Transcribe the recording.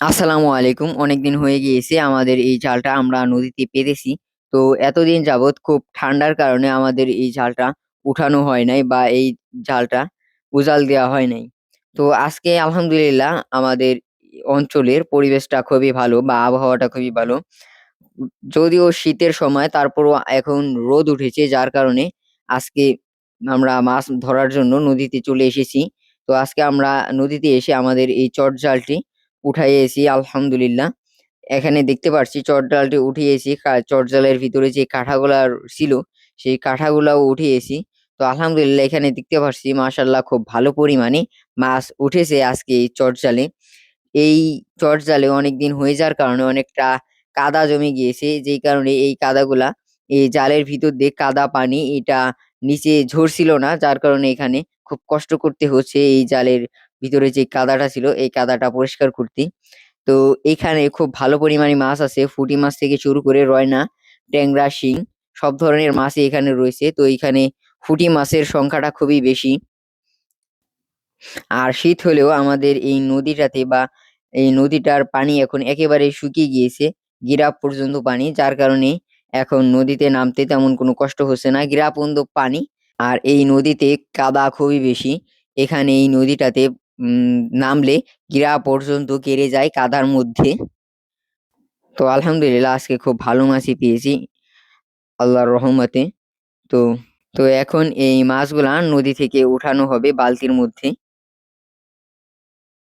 আসসালামু আলাইকুম। অনেকদিন হয়ে গিয়েছে, আমাদের এই জালটা আমরা নদীতে পেতেছি। তো এতদিন যাবৎ খুব ঠান্ডার কারণে আমাদের এই জালটা উঠানো হয় নাই বা এই জালটা উজাল দেওয়া হয় নাই। তো আজকে আলহামদুলিল্লাহ আমাদের অঞ্চলের পরিবেশটা খুবই ভালো বা আবহাওয়াটা খুবই ভালো। যদিও শীতের সময় তারপরও এখন রোদ উঠেছে, যার কারণে আজকে আমরা মাছ ধরার জন্য নদীতে চলে এসেছি। তো আজকে আমরা নদীতে এসে আমাদের এই চটজালটি উঠাইয়েছি আলহামদুলিল্লাহ। এখানে দেখতে পারছি চটজালটি উঠিয়েছি চটজালের ভিতরে যে কাঁটাগুলা ছিল, সেই কাঁটাগুলাও উঠিয়েছি। তো আলহামদুলিল্লাহ এখানে দেখতে পারছি, মাশাআল্লাহ খুব ভালো পরিমাণে মাছ উঠেছে আজকে এই চটজালে। এই চটজালে অনেকদিন হয়ে যাওয়ার কারণে অনেকটা কাদা জমে গিয়েছে, যেই কারণে এই কাদাগুলা, এই জালের ভিতর দিয়ে কাদা পানি এটা নিচে ঝরছিল না, যার কারণে এখানে খুব কষ্ট করতে হচ্ছে এই জালের ভিতরে যে কাদাটা ছিল এই কাদাটা পরিষ্কার করতে। তো এখানে খুব ভালো পরিমাণে মাছ আছে পুঁটি মাছ থেকে শুরু করে রয়না, ট্যাংরা, শিং সব ধরনের মাছই এখানে রয়েছে। তো এখানে পুঁটি মাছের সংখ্যাটা খুবই বেশি। আর শীত হলেও আমাদের এই নদীটাতে বা এই নদীটার পানি এখন একেবারে শুকিয়ে গিয়েছে। গিরাপ পর্যন্ত পানি যার কারণে এখন নদীতে নামতে তেমন কোনো কষ্ট হচ্ছে না। গিরা পর্যন্ত পানি। আর এই নদীতে কাদা খুবই বেশি। এখানে এই নদীটাতে উম, নামলে গিরা পর্যন্ত কেড়ে যায় কাদার মধ্যে। তো আলহামদুলিল্লাহ, আজকে খুব ভালো মাছই পেয়েছি আল্লাহর রহমতে। তো তো এখন এই মাছগুলা নদী থেকে উঠানো হবে বালতির মধ্যে।